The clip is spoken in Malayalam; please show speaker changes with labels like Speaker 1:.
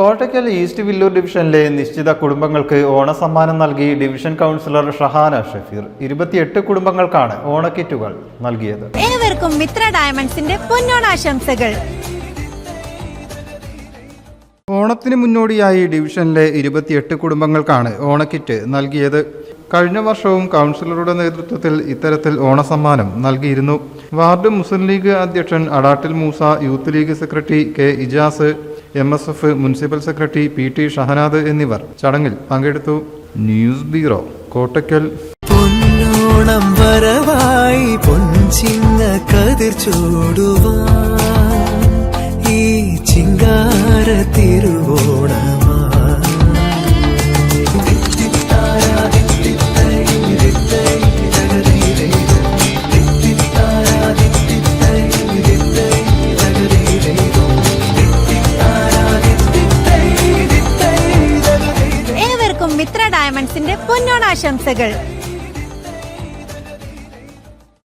Speaker 1: കോട്ടയ്ക്കൽ ഈസ്റ്റ് വില്ലൂർ ഡിവിഷനിലെ നിശ്ചിത കുടുംബങ്ങൾക്ക് ഓണസമ്മാനം നൽകി ഡിവിഷൻ കൗൺസിലർ ഷഹാന ഷഫീർ. ഇരുപത്തിയെട്ട് കുടുംബങ്ങൾക്കാണ് ഓണക്കിറ്റുകൾ നൽകിയത്.
Speaker 2: ഏവർക്കും മിത്ര ഡയമണ്ട്സിന്റെ പൊന്നോണാശംസകൾ.
Speaker 1: ഓണത്തിന് മുന്നോടിയായി ഡിവിഷനിലെ ഇരുപത്തിയെട്ട് കുടുംബങ്ങൾക്കാണ് ഓണക്കിറ്റ് നൽകിയത്. കഴിഞ്ഞ വർഷവും കൗൺസിലറുടെ നേതൃത്വത്തിൽ ഇത്തരത്തിൽ ഓണസമ്മാനം നൽകിയിരുന്നു. വാർഡ് മുസ്ലിം ലീഗ് അധ്യക്ഷൻ അടാട്ടിൽ Moosa Youth League secretary K Ijas M S F municipal secretary P T Shahanad എന്നിവർ ചടങ്ങിൽ പങ്കെടുത്തു. ന്യൂസ് ബ്യൂറോ കോട്ടയ്ക്കൽ
Speaker 3: പൊന്നോണം വരവായി പൊൻചിങ്ങ കതിർ ചൂടുവാൻ
Speaker 2: മിത്ര ഡയമണ്ട്സിന്റെ പൊന്നോണാശംസകൾ.